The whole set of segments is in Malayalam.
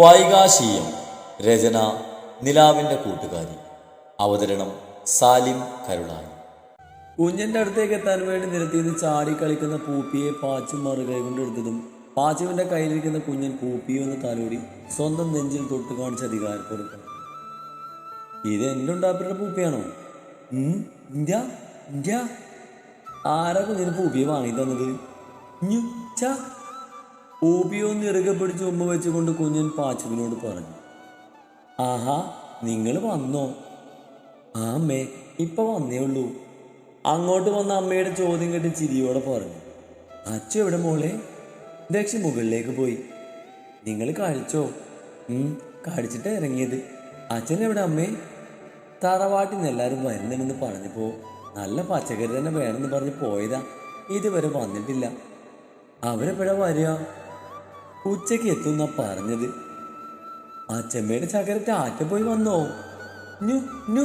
വൈകാശീയം. രചന നിലാവിന്റെ കൂട്ടുകാരി. അവതരണം സാലിം കരുളായി. കുഞ്ഞിന്റെ അടുത്തേക്ക് എത്താൻ വേണ്ടി നിരത്തിയത് ചാടി കളിക്കുന്ന പൂപ്പിയെ പാച്ചു മറുകൈ കൊണ്ട് എടുത്തതും പാച്ചുവിന്റെ കയ്യിലിരിക്കുന്ന കുഞ്ഞൻ പൂപ്പിയെ ഒന്ന് തലോടി സ്വന്തം നെഞ്ചിൽ തൊട്ട് കാണിച്ച അധികാരപ്പെടുത്തും ഇത് എന്റെ ഉണ്ടാപ്പിയുടെ പൂപ്പിയാണോ? ഇന്ത്യ? ഇന്ത്യ. ആരാ കുഞ്ഞിന് പൂപ്പിയെ വാങ്ങി തന്നത്? ച്ചാ. ഇറുകെ പിടിച്ച് ഉമ്മ വെച്ചുകൊണ്ട് കുഞ്ഞൻ പാച്ചുവിനോട് പറഞ്ഞു ആഹാ നിങ്ങൾ വന്നോ? ആ അമ്മേ ഇപ്പൊ വന്നേ ഉള്ളൂ. അങ്ങോട്ട് വന്ന അമ്മയുടെ ചോദ്യം കേട്ട് ചിരിയോടെ പറഞ്ഞു അച്ഛ എവിടെ മോളെ? ദക്ഷി മുകളിലേക്ക് പോയി. നിങ്ങൾ കഴിച്ചോ? ഉം കഴിച്ചിട്ട് ഇറങ്ങിയത്. അച്ഛൻ എവിടെ അമ്മേ? തറവാട്ടിൽ നിന്ന് എല്ലാവരും വരുന്നുണ്ടെന്ന് പറഞ്ഞപ്പോൾ നല്ല പച്ചക്കറി തന്നെ വേണമെന്ന് പറഞ്ഞ് പോയതാ ഇതുവരെ വന്നിട്ടില്ല. അവരെപ്പോഴാ വരിക? ഉച്ചയ്ക്ക് എത്തുന്ന പറഞ്ഞത്? ചെമ്മേടെ ചകര ടാറ്റ പോയി വന്നോ? ഞു ഞു.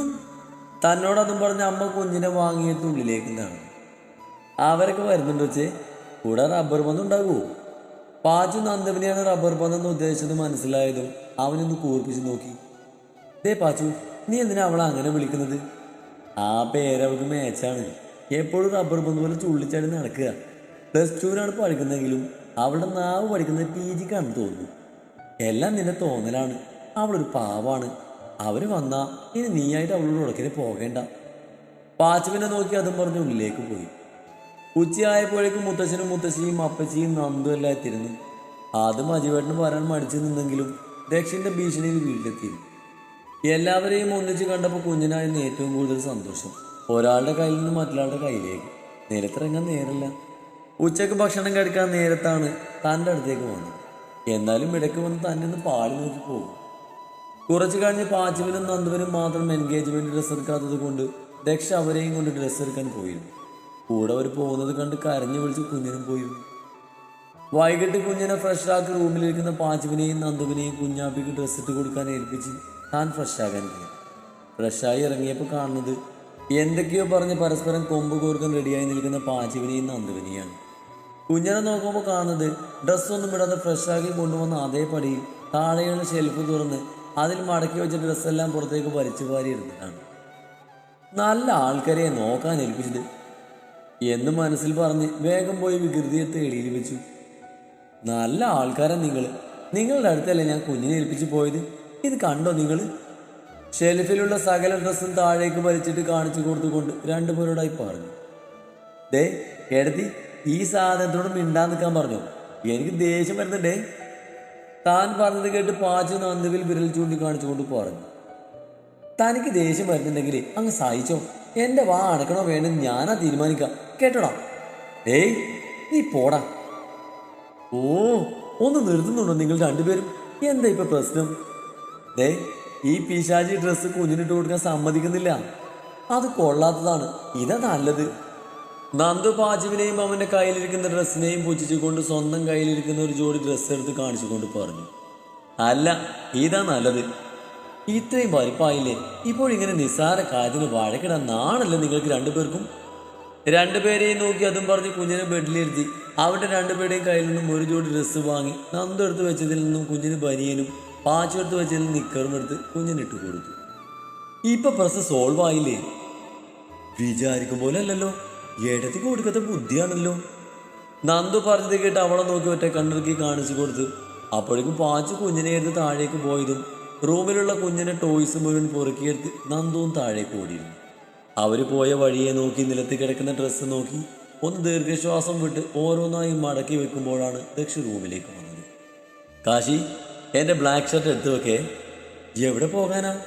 തന്നോടൊന്നും പറഞ്ഞ അമ്മ കുഞ്ഞിനെ വാങ്ങിയിട്ട് ഉള്ളിലേക്ക് നടന്നു. അവരൊക്കെ വരുന്നുണ്ടോ ചേ കൂടെ റബ്ബർ ബന്ധം ഉണ്ടാകുമോ പാച്ചു നന്ദവിനെയാണ് റബ്ബർ ബന്ധം ഉദ്ദേശിച്ചത് മനസ്സിലായതും അവനൊന്ന് കൂർപ്പിച്ച് നോക്കി. ദേ പാച്ചു നീ എന്തിനാ അവളെ അങ്ങനെ വിളിക്കുന്നത്? ആ പേര് അവൾക്ക് മേച്ചാണ് എപ്പോഴും റബ്ബർ ബന്ധം പോലെ ചുള്ളിച്ചാടി നടക്കുക. പ്ലസ് ടുവിനാണ് പഠിക്കുന്നതെങ്കിലും അവളുടെ നാവ് പഠിക്കുന്നത് പി ജിക്കാണെന്ന് തോന്നുന്നു. എല്ലാം നിന്റെ തോന്നലാണ്. അവളൊരു പാവാണ്. അവർ വന്നാ ഇനി നീയായിട്ട് അവളോട് ഉടക്കിന് പോകേണ്ട. പാച്ചുവിനെ നോക്കി അതും പറഞ്ഞ് ഉള്ളിലേക്ക് പോയി. ഉച്ചയായപ്പോഴേക്കും മുത്തശ്ശനും മുത്തശ്ശിയും അപ്പച്ചിയും നന്ദും എല്ലാം എത്തിയിരുന്നു. ആദ്യം അജിവേട്ടന് വരാൻ മടിച്ചു നിന്നെങ്കിലും ദക്ഷിന്റെ ഭീഷണിയിൽ വീട്ടിലെത്തി എല്ലാവരെയും ഒന്നിച്ച് കണ്ടപ്പോൾ കുഞ്ഞിനായിരുന്നു ഏറ്റവും കൂടുതൽ സന്തോഷം. ഒരാളുടെ കയ്യിൽ നിന്ന് മറ്റൊരാളുടെ കയ്യിലേക്ക്. നിലത്തിറങ്ങാൻ നേരല്ല ഉച്ചയ്ക്ക് ഭക്ഷണം കഴിക്കാൻ നേരത്താണ് തന്റെ അടുത്തേക്ക് വന്നത്. എന്നാലും ഇടയ്ക്ക് വന്ന് തന്നെ ഒന്ന് പാടി നോക്കി പോകും. കുറച്ച് കഴിഞ്ഞ് പാച്ചുവിനും നന്ദുവിനും മാത്രം എൻഗേജ്മെന്റ് ഡ്രസ്സ് എടുക്കാത്തത് കൊണ്ട് ദക്ഷ അവരെയും കൊണ്ട് ഡ്രസ്സ് എടുക്കാൻ പോയിരുന്നു. കൂടെ അവർ പോകുന്നത് കണ്ട് കരഞ്ഞു വിളിച്ച് കുഞ്ഞിനും പോയിരുന്നു വൈകിട്ട് കുഞ്ഞിനെ ഫ്രഷാക്കി റൂമിലിരിക്കുന്ന പാച്ചുവിനെയും നന്ദുവിനെയും കുഞ്ഞാപ്പിക്ക് ഡ്രസ്സ് ഇട്ട് കൊടുക്കാൻ ഏൽപ്പിച്ച് താൻ ഫ്രഷാകാൻ പോയി. ഫ്രഷായി ഇറങ്ങിയപ്പോൾ കാണുന്നത് എന്തൊക്കെയോ പറഞ്ഞ് പരസ്പരം കൊമ്പ് കോർക്കാൻ റെഡിയായി നിൽക്കുന്ന പാച്ചുവിനെയും നന്ദുവിനെയാണ്. കുഞ്ഞിനെ നോക്കുമ്പോൾ കാണുന്നത് ഡ്രസ്സൊന്നും ഇടാതെ ഫ്രഷാക്കി കൊണ്ടുവന്ന അതേ പടിയിൽ താഴെയുള്ള ഷെൽഫ് തുറന്ന് അതിൽ മടക്കി വെച്ച ഡ്രസ്സെല്ലാം പുറത്തേക്ക് വലിച്ചു വാരി എടുത്തിട്ടാണ് നല്ല ആൾക്കാരെ നോക്കാൻ ഏൽപ്പിച്ചത്. എന്ന് മനസ്സിൽ പറഞ്ഞ് വേഗം പോയി വികൃതിയെ തേടിയിൽ വെച്ചു. നല്ല ആൾക്കാരാ നിങ്ങൾ നിങ്ങളുടെ അടുത്തല്ലേ ഞാൻ കുഞ്ഞിനെ ഏൽപ്പിച്ച് പോയത്? ഇത് കണ്ടോ നിങ്ങൾ ഷെൽഫിലുള്ള സകല ഡ്രസ്സും താഴേക്ക് വലിച്ചിട്ട് കാണിച്ചു കൊടുത്തുകൊണ്ട് രണ്ടുപേരോടായി പറഞ്ഞു. ദേ എടത്തി ഈ സാധനത്തോട് മിണ്ടാൻ നിൽക്കാൻ പറഞ്ഞു. എനിക്ക് ദേഷ്യം വരുന്നുണ്ടേ. താൻ പറഞ്ഞത് കേട്ട് പാച്ചു നന്ദുവിൽ വിരൽ ചൂണ്ടിക്കാണിച്ചുകൊണ്ട് പറഞ്ഞു. തനിക്ക് ദേഷ്യം വരുന്നുണ്ടെങ്കിൽ അങ്ങ് സഹിച്ചോ. എന്റെ വാ അടക്കണോ വേണ്ടെന്ന് ഞാനാ തീരുമാനിക്കാം. കേട്ടോടാ? ഏയ് നീ പോടാ. ഓ ഒന്ന് നിർത്തുന്നുണ്ടോ നിങ്ങൾ രണ്ടുപേരും? എന്താ ഇപ്പൊ പ്രശ്നം? ദേ ഈ പിശാചി ഡ്രസ്സ് കുഞ്ഞിനിട്ട് കൊടുക്കാൻ സമ്മതിക്കുന്നില്ല. അത് കൊള്ളാത്തതാണ്. ഇതാ നല്ലത്. നന്ദു പാചുവിനെയും അവന്റെ കയ്യിലിരിക്കുന്ന ഡ്രസ്സിനെയും പുച്ഛിച്ചുകൊണ്ട് സ്വന്തം കയ്യിലിരിക്കുന്ന ഒരു ജോഡി ഡ്രസ്സ് എടുത്ത് കാണിച്ചുകൊണ്ട് പറഞ്ഞു. അല്ല ഇതാ നല്ലത്. ഇത്രയും വലിപ്പായില്ലേ ഇപ്പോഴിങ്ങനെ നിസ്സാര കാര്യത്തിന് വഴക്കിടാൻ നാണല്ലേ നിങ്ങൾക്ക് രണ്ടുപേർക്കും? രണ്ടുപേരെയും നോക്കി അതും പറഞ്ഞ് കുഞ്ഞിനെ ബെഡിലിരുത്തി. അവരുടെ രണ്ടുപേരുടെയും കയ്യിൽ നിന്നും ഒരു ജോഡി ഡ്രസ്സ് വാങ്ങി നന്ദു എടുത്ത് വെച്ചതിൽ നിന്നും കുഞ്ഞിന് ബനിയനും പാച്ചു എടുത്ത് വെച്ചതിൽ നിന്നും നിക്കറും എടുത്ത് കുഞ്ഞിന് ഇട്ട് കൊടുത്തു ഇപ്പൊ പ്രശ്നം സോൾവ് ആയില്ലേ? വിചാരിക്കും പോലെ അല്ലല്ലോ. ഇടത്തേക്ക് കൊടുക്കാത്ത ബുദ്ധിയാണല്ലോ. നന്ദു പറഞ്ഞത് കേട്ട് അവളെ നോക്കി ഒറ്റ കണ്ണിറക്കി കാണിച്ചു കൊടുത്തു. അപ്പോഴേക്കും പാച്ചു കുഞ്ഞിനെ എടുത്ത് താഴേക്ക് പോയതും റൂമിലുള്ള കുഞ്ഞിനെ ടോയ്സ് മുഴുവൻ പൊറുക്കിയെടുത്ത് നന്ദുവും താഴേക്ക് ഓടിയിരുന്നു. അവർ പോയ വഴിയെ നോക്കി നിലത്ത് കിടക്കുന്ന ഡ്രസ്സ് നോക്കി ഒന്ന് ദീർഘശ്വാസം വിട്ട് ഓരോന്നായി മടക്കി വെക്കുമ്പോഴാണ് ദക്ഷ റൂമിലേക്ക് വന്നത്. കാശി എന്റെ ബ്ലാക്ക് ഷർട്ട് എടുത്തു വെക്കേ. എവിടെ പോകാനാ?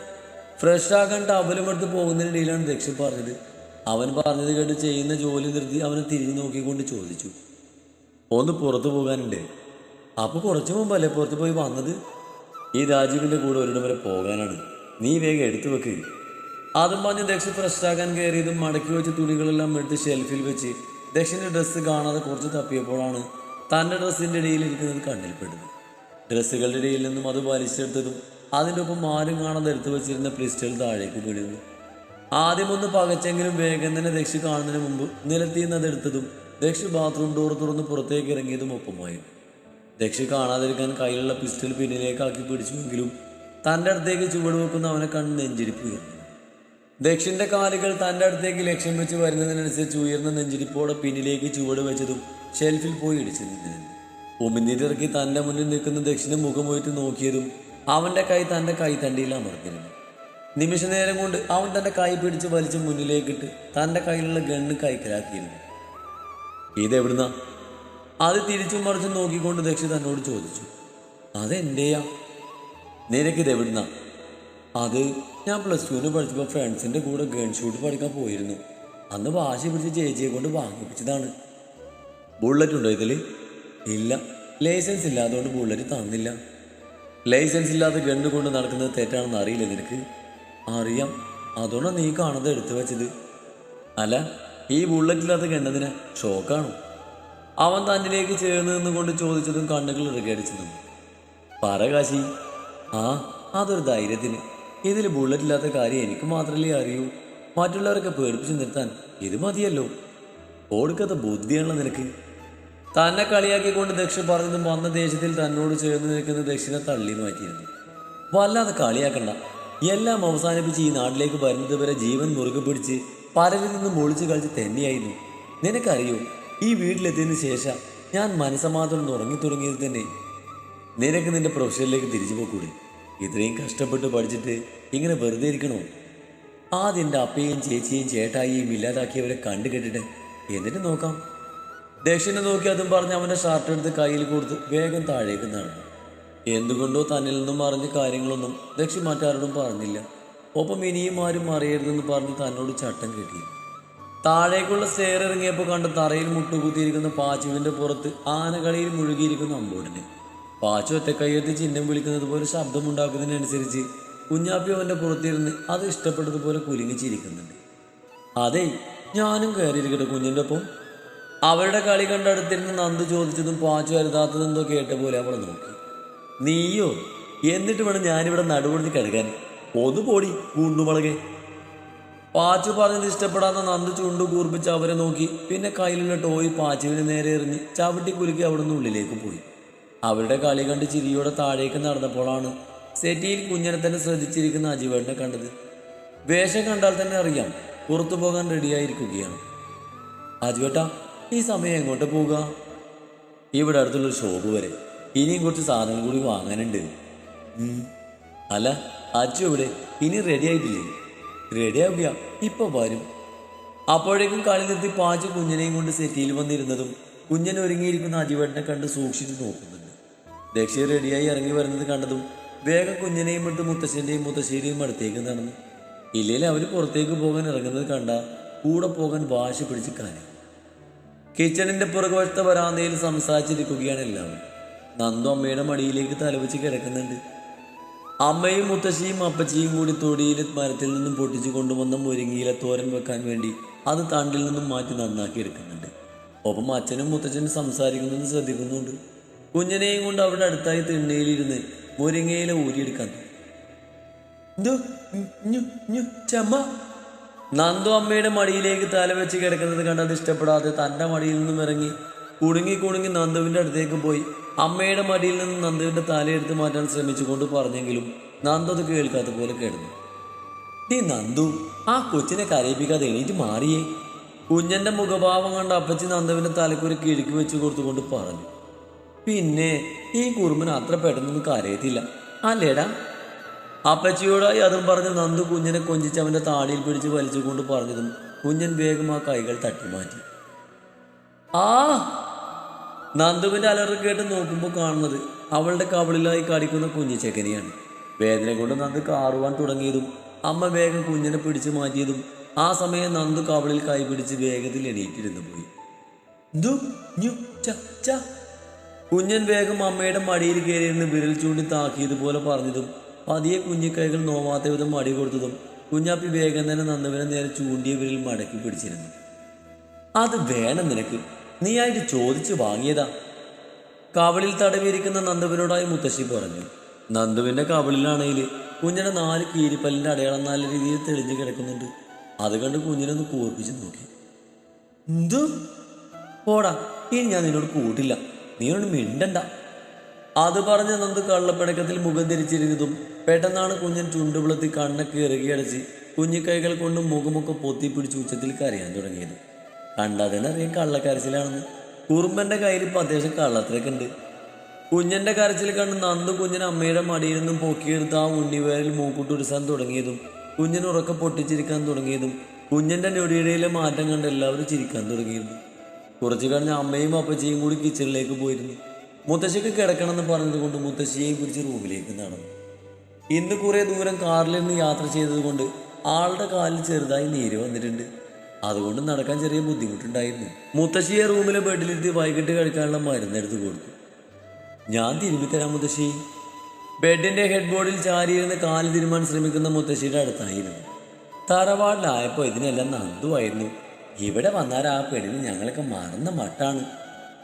ഫ്രഷ് ആകാൻ ടവലും എടുത്ത് പോകുന്നതിനിടയിലാണ് ദക്ഷ പറഞ്ഞത്. അവൻ പറഞ്ഞത് കേട്ട് ചെയ്യുന്ന ജോലി നിർത്തി അവനെ തിരിഞ്ഞു നോക്കിക്കൊണ്ട് ചോദിച്ചു ഒന്ന് പുറത്തു പോകാനുണ്ട്. അപ്പോൾ കുറച്ച് മുമ്പല്ലേ പുറത്ത് പോയി വന്നത്? ഈ രാജീവിന്റെ കൂടെ ഒരിടം വരെ പോകാനാണ്. നീ വേഗം എടുത്തു വെക്ക്. അതും പറഞ്ഞ് ദക്ഷ ഫ്രഷാക്കാൻ കയറിയതും മടക്കി വെച്ച തുണികളെല്ലാം എടുത്ത് ഷെൽഫിൽ വെച്ച് ദക്ഷിന്റെ ഡ്രസ്സ് കാണാതെ കുറച്ച് തപ്പിയപ്പോഴാണ് തന്റെ ഡ്രസ്സിന്റെ ഇടയിൽ ഇരിക്കുന്നത് കണ്ണിൽപ്പെട്ടത് ഡ്രസ്സുകളുടെ ഇടയിൽ നിന്നും അത് വലിച്ചെടുത്തതും അതിന്റെ ഒപ്പം ആരും കാണാതെ എടുത്തു വെച്ചിരുന്ന പ്രിസ്റ്റൽ താഴേക്ക് വീഴുന്നു. ആദ്യം ഒന്ന് പകച്ചെങ്കിലും വേഗം തന്നെ ദക്ഷി കാണുന്നതിന് മുമ്പ് നിലത്തിന്ന് അതെടുത്തതും ദക്ഷി ബാത്റൂം ഡോർ തുറന്ന് പുറത്തേക്ക് ഇറങ്ങിയതും ഒപ്പമായി. ദക്ഷി കാണാതിരിക്കാൻ കയ്യിലുള്ള പിസ്റ്റൽ പിന്നിലേക്കാക്കി പിടിച്ചുവെങ്കിലും തന്റെ അടുത്തേക്ക് ചുവട് വെക്കുന്ന അവനെ കണ്ട് നെഞ്ചിരിപ്പ് ഉയർന്നു. ദക്ഷിന്റെ കാലുകൾ തന്റെ അടുത്തേക്ക് ലക്ഷ്യം വെച്ച് വരുന്നതിനനുസരിച്ച് ഉയർന്ന നെഞ്ചിരിപ്പോടെ പിന്നിലേക്ക് ചുവട് വെച്ചതും ഷെൽഫിൽ പോയി ഇടിച്ചു നിന്നിരുന്നു ഉമിനീരിറക്കി തന്റെ മുന്നിൽ നിൽക്കുന്ന ദക്ഷിണ മുഖമൊയിട്ട് നോക്കിയതും അവന്റെ കൈ തന്റെ കൈത്തണ്ടിയിൽ അമർത്തിരുന്നു നിമിഷ നേരം കൊണ്ട് അവൻ തന്റെ കൈ പിടിച്ച് വലിച്ച് മുന്നിലേക്കിട്ട് തന്റെ കയ്യിലുള്ള ഗണ്ണ് കൈക്കലാക്കിയിരുന്നു. ഇതെവിടുന്ന? അത് തിരിച്ചും മറിച്ചും നോക്കിക്കൊണ്ട് ദക്ഷി തന്നോട് ചോദിച്ചു. അതെന്റെയാ? നിനക്കിതെവിടുന്ന? അത് ഞാൻ പ്ലസ് ടുവിന് പഠിച്ചപ്പോൾ ഫ്രണ്ട്സിന്റെ കൂടെ ഗൺ ഷൂട്ട് പഠിക്കാൻ പോയിരുന്നു. അന്ന് വാശി പിടിച്ച് ചേച്ചിയെ കൊണ്ട് വാങ്ങിപ്പിച്ചതാണ്. ബുള്ളറ്റ് ഉണ്ടോ ഇതിൽ ഇല്ല. ലൈസൻസ് ഇല്ലാത്തതുകൊണ്ട് ബുള്ളറ്റ് തന്നില്ല. ലൈസൻസ് ഇല്ലാത്ത ഗണ്ണ് കൊണ്ട് നടക്കുന്നത് തെറ്റാണെന്ന് അറിയില്ല നിനക്ക്? അറിയാം. അതുകൊണ്ടാണ് നീ കാണുന്നത് എടുത്തു വെച്ചത്. അല്ല ഈ ബുള്ളറ്റ് ഇല്ലാത്ത കണ്ടതിന് ഷോക്കാണോ? അവൻ തന്നിലേക്ക് ചേർന്ന് നിന്നുകൊണ്ട് ചോദിച്ചതും കണ്ണുകൾ ഇറുകടിച്ചു നിന്നു പറ കാശി. ആ അതൊരു ധൈര്യത്തിന്. ഇതിൽ ബുള്ളറ്റ് ഇല്ലാത്ത കാര്യം എനിക്ക് മാത്രമല്ലേ അറിയൂ. മറ്റുള്ളവരൊക്കെ പേടിപ്പിച്ചു നിർത്താൻ ഇത് മതിയല്ലോ. ഓടുക്കാത്ത ബുദ്ധിയാണല്ലോ നിനക്ക്. തന്നെ കളിയാക്കിക്കൊണ്ട് ദക്ഷ പറഞ്ഞതും വന്ന ദേശത്തിൽ തന്നോട് ചേർന്ന് നിൽക്കുന്ന ദക്ഷിണ തള്ളി മാറ്റിയിരുന്നു. വല്ലാതെ കളിയാക്കണ്ട. എല്ലാം അവസാനിപ്പിച്ച് ഈ നാട്ടിലേക്ക് വരുന്നത് വരെ ജീവൻ മുറുകെ പിടിച്ച് പലരിൽ നിന്നും ഒളിച്ചു കളിച്ച് തന്നെയായിരുന്നു. നിനക്കറിയോ ഈ വീട്ടിലെത്തിയതിനു ശേഷം ഞാൻ മനസ്സമാധാനം ഉറങ്ങി തുടങ്ങിയത് തന്നെ. നിനക്ക് നിന്റെ പ്രൊഫഷനിലേക്ക് തിരിച്ചു പോക്കൂടെ. ഇത്രയും കഷ്ടപ്പെട്ട് പഠിച്ചിട്ട് ഇങ്ങനെ വെറുതെ ഇരിക്കണോ? ആദ്യം എന്റെ അപ്പയും ചേച്ചിയും ചേട്ടായിയും ഇല്ലാതാക്കിയവരെ കണ്ടു കേട്ടിട്ട് എന്നിട്ട് നോക്കാം. ദക്ഷിണ നോക്കി അതും പറഞ്ഞ് അവന്റെ ഷർട്ട് എടുത്ത് കയ്യിൽ കൊടുത്ത് വേഗം താഴേക്ക് നടന്നു. എന്തുകൊണ്ടോ തന്നിൽ നിന്നും അറിഞ്ഞ കാര്യങ്ങളൊന്നും ദക്ഷി മറ്റാരോടും പറഞ്ഞില്ല. ഒപ്പം ഇനിയും ആരും അറിയരുതെന്ന് പറഞ്ഞ് തന്നോട് ചട്ടം കെട്ടി. താഴേക്കുള്ള സ്റ്റെയർ ഇറങ്ങിയപ്പോൾ കണ്ട് തറയിൽ മുട്ടുകുത്തിയിരിക്കുന്ന പാച്ചുവിന്റെ പുറത്ത് ആനകളിയിൽ മുഴുകിയിരിക്കുന്ന അമ്പൂടിന്. പാച്ചു ഒറ്റ കയ്യെത്തി ചിഹ്നം വിളിക്കുന്നത് പോലെ ശബ്ദമുണ്ടാക്കുന്നതിനനുസരിച്ച് കുഞ്ഞാപ്പി അവന്റെ പുറത്തിരുന്ന് അത് ഇഷ്ടപ്പെട്ടതുപോലെ കുലുങ്ങിച്ചിരിക്കുന്നുണ്ട്. അതെ ഞാനും കയറിയിരിക്കട്ടെ കുഞ്ഞിന്റെ ഒപ്പം. അവരുടെ കളി കണ്ടടുത്തിരുന്ന് നന്ദു ചോദിച്ചതും പാച്ചു അരുതാത്തതെന്തോ കേട്ട പോലെ അവളെ നോക്കി. നീയോ? എന്നിട്ട് വേണം ഞാനിവിടെ നടുപൊടിഞ്ഞ് കിടക്കാൻ. ഒന്ന് പോടി ഗുണ്ടുമുളകെ. പാച്ചു പറഞ്ഞത് ഇഷ്ടപ്പെടാത്ത നന്ദു ചുണ്ടു കൂർപ്പിച്ച് അവരെ നോക്കി. പിന്നെ കയ്യിലുള്ള ടോയ് പാച്ചുവിന് നേരെ എറിഞ്ഞ് ചവിട്ടി കുലുക്കി അവിടുന്ന് ഉള്ളിലേക്ക് പോയി. അവരുടെ കളി കണ്ട് ചിരിയോടെ താഴേക്ക് നടന്നപ്പോഴാണ് സെറ്റിയിൽ കുഞ്ഞിനെ തന്നെ ശ്രദ്ധിച്ചിരിക്കുന്ന അജിവേട്ടനെ കണ്ടത്. വേഷം കണ്ടാൽ തന്നെ അറിയാം പുറത്തു പോകാൻ റെഡിയായിരിക്കുകയാണ് അജുവേട്ടാ ഈ സമയം എങ്ങോട്ട് പോവുക? ഇവിടെ അടുത്തുള്ള ഷോപ്പ് വരെ. ഇനിയും കുറച്ച് സാധനം കൂടി വാങ്ങാനുണ്ട്. അല്ല അച്ചു ഇവിടെ ഇനി റെഡി ആയിട്ടില്ലേ? റെഡി ആവുക ഇപ്പൊ വരും. അപ്പോഴേക്കും കളി നിർത്തി പാച്ചു കുഞ്ഞനെയും കൊണ്ട് സെറ്റിയിൽ വന്നിരുന്നതും കുഞ്ഞൻ ഒരുങ്ങിയിരിക്കുന്ന അജിവേട്ടനെ കണ്ട് സൂക്ഷിച്ചു നോക്കുന്നുണ്ട്. ദക്ഷി റെഡിയായി ഇറങ്ങി വരുന്നത് കണ്ടതും വേഗം കുഞ്ഞനെയും എടുത്ത് മുത്തശ്ശന്റെയും മുത്തശ്ശേരിയും അടുത്തേക്ക് നടന്നു. ഇല്ലെങ്കിൽ അവർ പുറത്തേക്ക് പോകാൻ ഇറങ്ങുന്നത് കണ്ട കൂടെ പോകാൻ വാശി പിടിച്ച് കാര്യം കിച്ചണിന്റെ പുറകുവശത്തെ വരാന്തയിൽ സംസാരിച്ചിരിക്കുകയാണ് എല്ലാവരും. നന്ദു അമ്മയുടെ മടിയിലേക്ക് തലവെച്ച് കിടക്കുന്നുണ്ട്. അമ്മയും മുത്തശ്ശിയും അപ്പച്ചിയും കൂടി തൊടിയിൽ മരത്തിൽ നിന്നും പൊട്ടിച്ചു കൊണ്ടുവന്ന മുരിങ്ങയില തോരൻ വെക്കാൻ വേണ്ടി അത് തണ്ടിൽ നിന്നും മാറ്റി നന്നാക്കി എടുക്കുന്നുണ്ട്. ഒപ്പം അച്ഛനും മുത്തച്ഛനും സംസാരിക്കുന്നത് ശ്രദ്ധിക്കുന്നുണ്ട്. കുഞ്ഞിനെയും കൊണ്ട് അവിടെ അടുത്തായി തിണ്ണയിലിരുന്ന് മുരിങ്ങയില ഊരിയെടുക്കാൻ. ചമ്മ. നന്ദു അമ്മയുടെ മടിയിലേക്ക് തല വെച്ച് കിടക്കുന്നത് കണ്ട് അത് ഇഷ്ടപ്പെടാതെ തന്റെ മടിയിൽ നിന്നും ഇറങ്ങി കുടുങ്ങി കുടുങ്ങി നന്ദുവിന്റെ അടുത്തേക്ക് പോയി. അമ്മയുടെ മടിയിൽ നിന്ന് നന്ദുവിന്റെ തലയെടുത്ത് മാറ്റാൻ ശ്രമിച്ചുകൊണ്ട് പറഞ്ഞെങ്കിലും നന്ദു അത് കേൾക്കാത്ത പോലെ കേടുന്നു. ഈ നന്ദു ആ കൊച്ചിനെ കരയിപ്പിക്കാതെ എണീറ്റ് മാറിയേ. കുഞ്ഞന്റെ മുഖഭാവം കണ്ട് അപ്പച്ചി നന്ദുവിന്റെ തലക്കൊരു കിഴുക്കി വെച്ച് കൊടുത്തുകൊണ്ട് പറഞ്ഞു. പിന്നെ ഈ കുറുമ്പിന് അത്ര പെട്ടെന്നൊന്നും കരയത്തില്ല അല്ലേടാ? അപ്പച്ചിയോടായി അതും പറഞ്ഞ് നന്ദു കുഞ്ഞിനെ കൊഞ്ചിച്ച് അവന്റെ താടിയിൽ പിടിച്ച് വലിച്ചുകൊണ്ട് പറഞ്ഞതും കുഞ്ഞൻ വേഗം ആ കൈകൾ തട്ടി മാറ്റി ആ നന്ദുവിന്റെ അലറി കേട്ട് നോക്കുമ്പോൾ കാണുന്നത് അവളുടെ കവളിലായി കടിക്കുന്ന കുഞ്ഞിച്ചക്കനെയാണ് വേദന കൊണ്ട് നന്ദു കാറുവാൻ തുടങ്ങിയതും അമ്മ വേഗം കുഞ്ഞിനെ പിടിച്ചു മാറ്റിയതും ആ സമയം നന്ദു കവളിൽ കൈ പിടിച്ച് വേഗത്തിൽ എണീറ്റിരുന്നു പോയി. കുഞ്ഞൻ വേഗം അമ്മയുടെ മടിയിൽ കയറിയിരുന്ന് വിരൽ ചൂണ്ടി താക്കിയതുപോലെ പറഞ്ഞതും പതിയെ കുഞ്ഞിക്കൈകൾ നോവാത്ത വിധം മടി കൊടുത്തതും കുഞ്ഞാപ്പി വേഗം തന്നെ നന്ദുവിനെ നേരെ ചൂണ്ടിയ വിരൽ മടക്കി പിടിച്ചിരുന്നു. അത് വേണം നിനക്ക്. നീയായിട്ട് ചോദിച്ചു വാങ്ങിയതാ. കാവളിൽ തടവിയിരിക്കുന്ന നന്ദുവിനോടായി മുത്തശ്ശി പറഞ്ഞു. നന്ദുവിന്റെ കവളിലാണെങ്കിൽ കുഞ്ഞിന്റെ നാല് കീരിപ്പല്ലിന്റെ അടയാളം നല്ല രീതിയിൽ തെളിഞ്ഞു കിടക്കുന്നുണ്ട്. അത് കണ്ട് കുഞ്ഞിനൊന്ന് കൂർപ്പിച്ച് നോക്കി. എന്തു? പോടാ ഇനി ഞാൻ നിന്നോട് കൂട്ടില്ല. നീ ഒന്ന് മിണ്ടണ്ട. അത് പറഞ്ഞ് നന്ദു കള്ളപ്പിണക്കത്തിൽ മുഖം തിരിച്ചിരുന്നതും പെട്ടെന്നാണ് കുഞ്ഞൻ ചുണ്ടുപിളത്തി കണ്ണൊക്കെ ഇറുകിയടച്ച് കുഞ്ഞിക്കൈകൾ കൊണ്ട് മുഖമൊക്കെ പൊത്തിപ്പിടിച്ച് ഉച്ചത്തിൽ കരയാൻ തുടങ്ങിയത്. കണ്ടാൽ തന്നെ കള്ളക്കരച്ചിലാണെന്ന്. കുറുമ്പന്റെ കയ്യിൽ ഇപ്പം അത്യാവശ്യം കള്ളത്രയൊക്കെ ഉണ്ട് കുഞ്ഞന്റെ കരച്ചിൽ കണ്ട് നന്ദു കുഞ്ഞൻ അമ്മയുടെ മടിയിൽ നിന്നും പൊക്കിയെടുത്ത് ആ ഉണ്ണിവേരിൽ മൂക്കുട്ടുരുസാൻ തുടങ്ങിയതും കുഞ്ഞൻ ഉറക്കം പൊട്ടിച്ചിരിക്കാൻ തുടങ്ങിയതും കുഞ്ഞന്റെ ഞൊടിയിടയിലെ മാറ്റം കണ്ട് എല്ലാവരും ചിരിക്കാൻ തുടങ്ങിയിരുന്നു. കുറച്ചു കഴിഞ്ഞ് അമ്മയും അപ്പച്ചിയും കൂടി കിച്ചണിലേക്ക് പോയിരുന്നു. മുത്തശ്ശിക്ക് കിടക്കണമെന്ന് പറഞ്ഞതുകൊണ്ട് മുത്തശ്ശിയെയും കുറിച്ച് റൂമിലേക്ക് നടന്നു. ഇന്ന് കുറെ ദൂരം കാറിലിരുന്ന് യാത്ര ചെയ്തതുകൊണ്ട് ആളുടെ കാലിൽ ചെറുതായി നീര് വന്നിട്ടുണ്ട്. അതുകൊണ്ട് നടക്കാൻ ചെറിയ ബുദ്ധിമുട്ടുണ്ടായിരുന്നു. മുത്തശ്ശിയെ റൂമിലെ ബെഡിലിരുത്തി വൈകിട്ട് കഴിക്കാനുള്ള മരുന്നെടുത്ത് കൊടുത്തു. ഞാൻ തിരുമ്പി തരാം മുത്തശ്ശി. ബെഡിന്റെ ഹെഡ് ബോർഡിൽ ചാരിയിരുന്ന് കാൽ തിരുമാൻ ശ്രമിക്കുന്ന മുത്തശ്ശിയുടെ അടുത്തായിരുന്നു. തറവാടിലായപ്പോൾ ഇതിനെല്ലാം നന്ദുവായിരുന്നു. ഇവിടെ വന്നാൽ ആ പെണ്ണിന് ഞങ്ങളൊക്കെ മറന്ന മട്ടാണ്.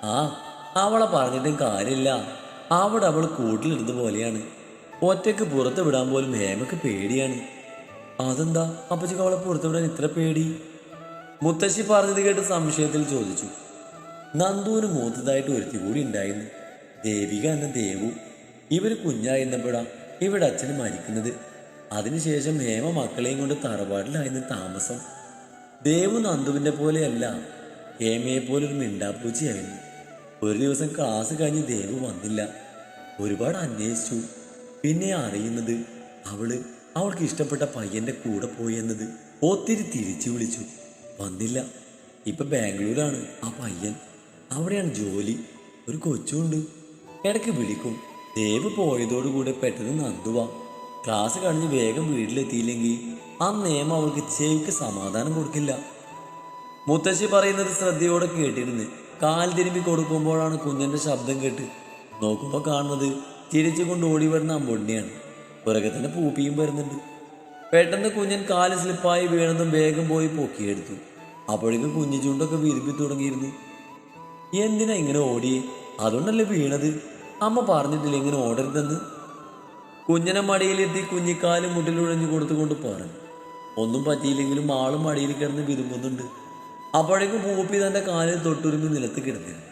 ആ അവളെ പറഞ്ഞിട്ടും കാര്യമില്ല. അവിടെ അവൾ കൂട്ടിലിരുന്ന പോലെയാണ്. ഒറ്റയ്ക്ക് പുറത്ത് വിടാൻ പോലും ഹേമക്ക് പേടിയാണ്. അതെന്താ? അപ്പച്ചക്ക് അവളെ പുറത്ത് വിടാൻ ഇത്ര പേടി? മുത്തശ്ശി പറഞ്ഞത് കേട്ട് സംശയത്തിൽ ചോദിച്ചു. നന്ദുവിന് മൂത്തതായിട്ട് ഒരുത്തി കൂടി ഉണ്ടായിരുന്നു. ദേവിക എന്ന ദേവു. ഇവർ കുഞ്ഞായിരുന്നപ്പോഴാ ഇവിടെ അച്ഛന് മരിക്കുന്നത്. അതിനുശേഷം ഹേമ മക്കളെയും കൊണ്ട് തറവാട്ടിലായിരുന്നു താമസം. ദേവു നന്ദുവിന്റെ പോലെയല്ല ഹേമയെ പോലെ ഒരു മിണ്ടാപ്പൂച്ചിയായിരുന്നു. ഒരു ദിവസം ക്ലാസ് കഴിഞ്ഞ് ദേവു വന്നില്ല. ഒരുപാട് അന്വേഷിച്ചു. പിന്നെ അറിയുന്നത് അവൾ അവൾക്ക് ഇഷ്ടപ്പെട്ട പയ്യന്റെ കൂടെ പോയി എന്നത് ഒത്തിരി തിരിച്ചു വിളിച്ചു. വന്നില്ല. ഇപ്പൊ ബാംഗ്ലൂരാണ്. ആ പയ്യൻ അവിടെയാണ് ജോലി. ഒരു കൊച്ചുണ്ട്. ഇടയ്ക്ക് വിളിക്കും. ദേവ് പോയതോടുകൂടെ പെട്ടെന്ന് നന്ദുവാ ക്ലാസ് കഴിഞ്ഞ് വേഗം വീട്ടിലെത്തിയില്ലെങ്കിൽ ആ നിയമം അവൾക്ക് ചെവിക്ക് സമാധാനം കൊടുക്കില്ല. മുത്തശ്ശി പറയുന്നത് ശ്രദ്ധയോടെ കേട്ടിരുന്ന് കാൽ തിരുമ്പി കൊടുക്കുമ്പോഴാണ് കുഞ്ഞന്റെ ശബ്ദം കേട്ട് നോക്കുമ്പോൾ കാണുന്നത് ചിരിച്ചുകൊണ്ട് ഓടി വരുന്ന അമ്പൊണ്ണിയാണ് പുറകെ തന്നെ പൂപ്പിയും വരുന്നുണ്ട്. പെട്ടെന്ന് കുഞ്ഞൻ കാൽ സ്ലിപ്പായി വീണതും വേഗം പോയി പൊക്കിയെടുത്തു. അപ്പോഴേക്കും കുഞ്ഞു ചൂണ്ടൊക്കെ വിരുമ്പി തുടങ്ങിയിരുന്നു. എന്തിനാ ഇങ്ങനെ ഓടി? അതുകൊണ്ടല്ലേ വീണത്? അമ്മ പറഞ്ഞിട്ടില്ല ഇങ്ങനെ ഓടരുതെന്ന്? കുഞ്ഞിനെ മടിയിലെത്തി കുഞ്ഞിക്കാൽ മുട്ടിലുഴഞ്ഞു കൊടുത്തുകൊണ്ട് പറഞ്ഞു ഒന്നും പറ്റിയില്ലെങ്കിലും ആളും മടിയിൽ കിടന്ന് വിരുമ്പുന്നുണ്ട് അപ്പോഴേക്കും പൂപ്പി തന്റെ കാലിൽ തൊട്ടുരുമ്പി നിലത്ത് കിടന്നിരുന്നു.